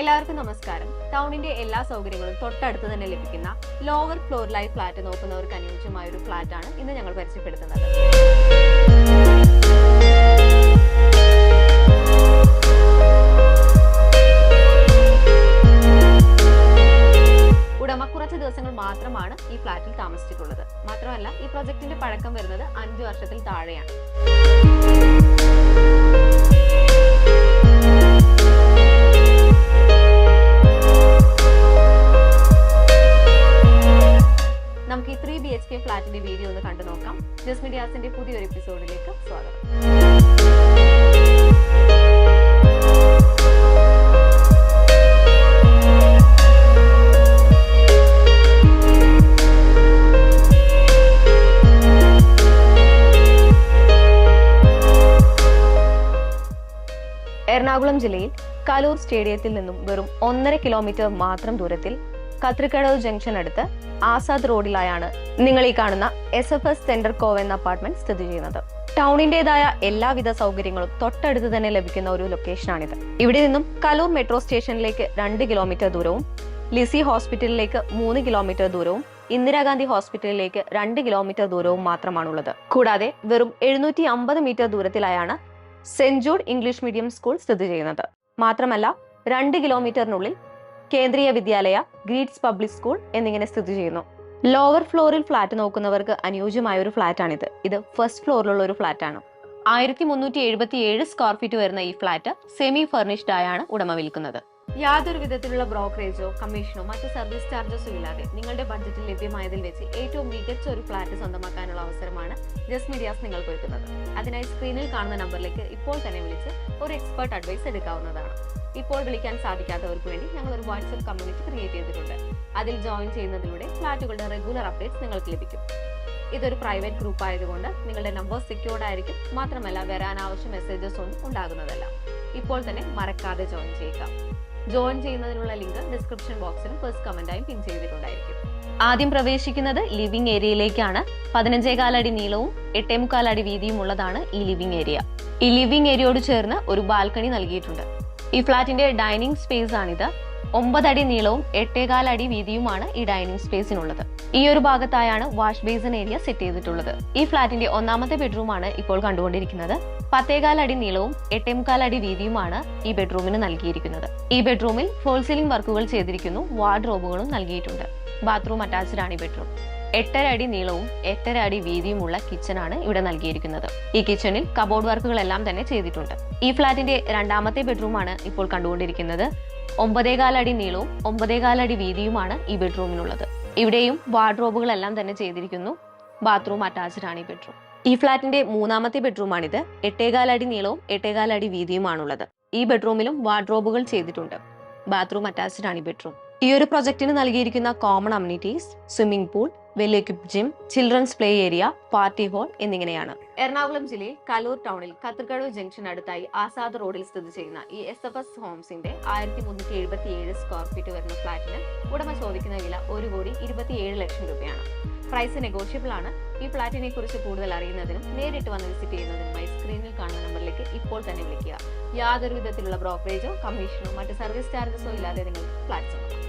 എല്ലാവർക്കും നമസ്കാരം. ടൗണിന്റെ എല്ലാ സൗകര്യങ്ങളും തൊട്ടടുത്ത് തന്നെ ലഭിക്കുന്ന ലോവർ ഫ്ലോറിലായി ഫ്ലാറ്റ് നോക്കുന്നവർക്ക് അനുയോജ്യമായ ഒരു ഫ്ലാറ്റാണ് ഇന്ന് ഞങ്ങൾ പരിചയപ്പെടുത്തുന്നത്. ഉടമ കുറച്ച് ദിവസങ്ങൾ മാത്രമാണ് ഈ ഫ്ലാറ്റിൽ താമസിച്ചിട്ടുള്ളത്. മാത്രമല്ല ഈ പ്രൊജക്ടിന്റെ പഴക്കം വരുന്നത് അഞ്ചു വർഷത്തിൽ താഴെയാണ്. വീഡിയോ ഒന്ന് കണ്ടു നോക്കാം. ജസ് മീഡിയാസിന്റെ പുതിയൊരു എപ്പിസോഡിലേക്ക് സ്വാഗതം. എറണാകുളം ജില്ലയിൽ കലൂർ സ്റ്റേഡിയത്തിൽ നിന്നും വെറും ഒന്നര കിലോമീറ്റർ മാത്രം ദൂരത്തിൽ കത്രിക്കടവ് ജംഗ്ഷൻ അടുത്ത് ആസാദ് റോഡിലായാണ് നിങ്ങൾ ഈ കാണുന്ന S F S centre cove എന്ന അപ്പാർട്ട്മെന്റ് സ്ഥിതി ചെയ്യുന്നത്. ടൗണിന്റേതായ എല്ലാവിധ സൗകര്യങ്ങളും തൊട്ടടുത്ത് തന്നെ ലഭിക്കുന്ന ഒരു ലൊക്കേഷനാണിത് ഇവിടെ നിന്നും കലൂർ മെട്രോ സ്റ്റേഷനിലേക്ക് രണ്ട് കിലോമീറ്റർ ദൂരവും ലിസി ഹോസ്പിറ്റലിലേക്ക് മൂന്ന് കിലോമീറ്റർ ദൂരവും ഇന്ദിരാഗാന്ധി ഹോസ്പിറ്റലിലേക്ക് രണ്ട് കിലോമീറ്റർ ദൂരവും മാത്രമാണുള്ളത്. കൂടാതെ വെറും എഴുന്നൂറ്റി അമ്പത് metre ദൂരത്തിലായാണ് saint Jude English medium school സ്ഥിതി ചെയ്യുന്നത്. മാത്രമല്ല രണ്ട് കിലോമീറ്ററിനുള്ളിൽ കേന്ദ്രീയ വിദ്യാലയ ഗ്രീഡ്സ് പബ്ലിക് സ്കൂൾ എന്നിങ്ങനെ സ്ഥിതി ചെയ്യുന്നു. ലോവർ ഫ്ലോറിൽ ഫ്ലാറ്റ് നോക്കുന്നവർക്ക് അനുയോജ്യമായ ഒരു ഫ്ലാറ്റാണിത്. ഇത് ഫസ്റ്റ് ഫ്ലോറിലുള്ള ഒരു ഫ്ലാറ്റാണ്. ആയിരത്തി മുന്നൂറ്റി എഴുപത്തി ഏഴ് സ്ക്വയർ ഫീറ്റ് വരുന്ന ഈ ഫ്ലാറ്റ് സെമി ഫർണിഷ്ഡ് ആയാണ് ഉടമ വിൽക്കുന്നത്. യാതൊരു വിധത്തിലുള്ള ബ്രോക്കറേജോ കമ്മീഷനോ മറ്റ് സർവീസ് ചാർജസോ ഇല്ലാതെ നിങ്ങളുടെ ബഡ്ജറ്റിൽ ലഭ്യമായതിൽ വെച്ച് ഏറ്റവും മികച്ച ഒരു ഫ്ലാറ്റ് സ്വന്തമാക്കാനുള്ള അവസരമാണ് ജസ് മീഡിയാസ് നിങ്ങൾക്ക് ഒരുക്കുന്നത് അതിനായി സ്ക്രീനിൽ കാണുന്ന നമ്പറിലേക്ക് ഇപ്പോൾ തന്നെ വിളിച്ച് ഒരു എക്സ്പെർട്ട് അഡ്വൈസ് എടുക്കാവുന്നതാണ്. ഇപ്പോൾ വിളിക്കാൻ സാധിക്കാത്തവർക്ക് വേണ്ടി ഞങ്ങൾ ഒരു വാട്സ്ആപ്പ് കമ്മ്യൂണിറ്റി ക്രിയേറ്റ് ചെയ്തിട്ടുണ്ട്. അതിൽ ജോയിൻ ചെയ്യുന്നതിലൂടെ ഫ്ലാറ്റുകളുടെ റെഗുലർ അപ്ഡേറ്റ്സ് നിങ്ങൾക്ക് ലഭിക്കും. ഇതൊരു പ്രൈവറ്റ് ഗ്രൂപ്പ് ആയതുകൊണ്ട് നിങ്ങളുടെ നമ്പർ സെക്യൂർഡ് ആയിരിക്കും. മാത്രമല്ല വരാനാവശ്യ മെസ്സേജസ് ഒന്നും ഉണ്ടാകുന്നതല്ല. ഇപ്പോൾ തന്നെ മറക്കാതെ ജോയിൻ ചെയ്യുക. ജോയിൻ ചെയ്യുന്നതിനുള്ള ലിങ്ക് ഡിസ്ക്രിപ്ഷൻ ബോക്സിലും ഫസ്റ്റ് കമന്റായും പിൻ ചെയ്തിട്ടുണ്ടായിരിക്കും. ആദ്യം പ്രവേശിക്കുന്നത് ലിവിംഗ് ഏരിയയിലേക്കാണ് പതിനഞ്ചേകാൽ അടി നീളവും എട്ടേമുക്കാൽ അടി വീതിയും ഉള്ളതാണ് ഈ ലിവിംഗ് ഏരിയ ഈ ലിവിംഗ് ഏരിയയോട് ചേർന്ന് ഒരു ബാൽക്കണി നൽകിയിട്ടുണ്ട്. ഈ ഫ്ലാറ്റിന്റെ ഡൈനിങ് സ്പേസ് ആണിത്. ഒമ്പതടി നീളവും എട്ടേകാൽ അടി വീതിയുമാണ് ഈ ഡൈനിങ് സ്പേസിനുള്ളത്. ഈ ഒരു ഭാഗത്തായാണ് വാഷ് ബേസിൻ ഏരിയ സെറ്റ് ചെയ്തിട്ടുള്ളത്. ഈ ഫ്ലാറ്റിന്റെ ഒന്നാമത്തെ ബെഡ്റൂമാണ് ഇപ്പോൾ കണ്ടുകൊണ്ടിരിക്കുന്നത്. പത്തേകാൽ അടി നീളവും എട്ടേമുക്കാൽ അടി വീതിയുമാണ് ഈ ബെഡ്റൂമിന് നൽകിയിരിക്കുന്നത്. ഈ ബെഡ്റൂമിൽ ഫോൾ സീലിംഗ് വർക്കുകൾ ചെയ്തിരിക്കുന്നു വാർഡ്രോബുകളും നൽകിയിട്ടുണ്ട്. ബാത്റൂം അറ്റാച്ച്ഡ് ആണ് ഈ ബെഡ്റൂം. എട്ടര അടി നീളവും എട്ടര അടി വീതിയുമുള്ള കിച്ചൺ ആണ് ഇവിടെ നൽകിയിരിക്കുന്നത്. ഈ കിച്ചണിൽ കബോർഡ് വർക്കുകളെല്ലാം തന്നെ ചെയ്തിട്ടുണ്ട്. ഈ ഫ്ളാറ്റിന്റെ രണ്ടാമത്തെ ബെഡ്റൂം ആണ് ഇപ്പോൾ കണ്ടുകൊണ്ടിരിക്കുന്നത്. ഒമ്പതേകാൽ അടി നീളവും ഒമ്പതേകാൽ അടി വീതിയുമാണ് ഈ ബെഡ്റൂമിനുള്ളത്. ഇവിടെയും വാർഡ്രോബുകളെല്ലാം തന്നെ ചെയ്തിരിക്കുന്നു. ബാത്റൂം അറ്റാച്ച്ഡ് ആണ് ഈ ബെഡ്റൂം. ഈ ഫ്ളാറ്റിന്റെ മൂന്നാമത്തെ ബെഡ്റൂമാണിത്. എട്ടേകാലടി നീളവും എട്ടേകാൽ അടി വീതിയുമാണുള്ളത്. ഈ ബെഡ്റൂമിലും വാർഡ്രോബുകൾ ചെയ്തിട്ടുണ്ട്. ബാത്റൂം അറ്റാച്ച്ഡ് ആണ് ഈ ബെഡ്റൂം. ഈ ഒരു പ്രൊജക്ടിന് നൽകിയിരിക്കുന്ന common amenities swimming pool well equip gym children's play area party hall എന്നിങ്ങനെയാണ്. എറണാകുളം ജില്ലയിൽ കലൂർ ടൗണിൽ കത്തിർക്കടവ് ജംഗ്ഷൻ അടുത്തായി ആസാദ് റോഡിൽ സ്ഥിതി ചെയ്യുന്ന ഈ എസ് എഫ് എസ് ഹോംസിന്റെ ആയിരത്തി മുന്നൂറ്റി എഴുപത്തി ഏഴ് സ്ക്വയർ ഫീറ്റ് വരുന്ന ഫ്ളാറ്റിന് ഉടമ ചോദിക്കുന്ന വില ഒരു കോടി ഇരുപത്തിയേഴ് ലക്ഷം രൂപയാണ്. പ്രൈസ് നെഗോഷ്യബിൾ ആണ്. ഈ ഫ്ളാറ്റിനെ കുറിച്ച് കൂടുതൽ അറിയുന്നതിനും നേരിട്ട് വന്ന് വിസിറ്റ് ചെയ്യുന്നതിനുമായി സ്ക്രീനിൽ കാണുന്ന നമ്പറിലേക്ക് ഇപ്പോൾ തന്നെ വിളിക്കുക. യാതൊരു വിധത്തിലുള്ള ബ്രോക്കറേജോ കമ്മീഷനോ മറ്റ് സർവീസ് ചാർജസോ ഇല്ലാതെ നിങ്ങൾക്ക് ഫ്ലാറ്റ് സ്വന്തമാക്കാം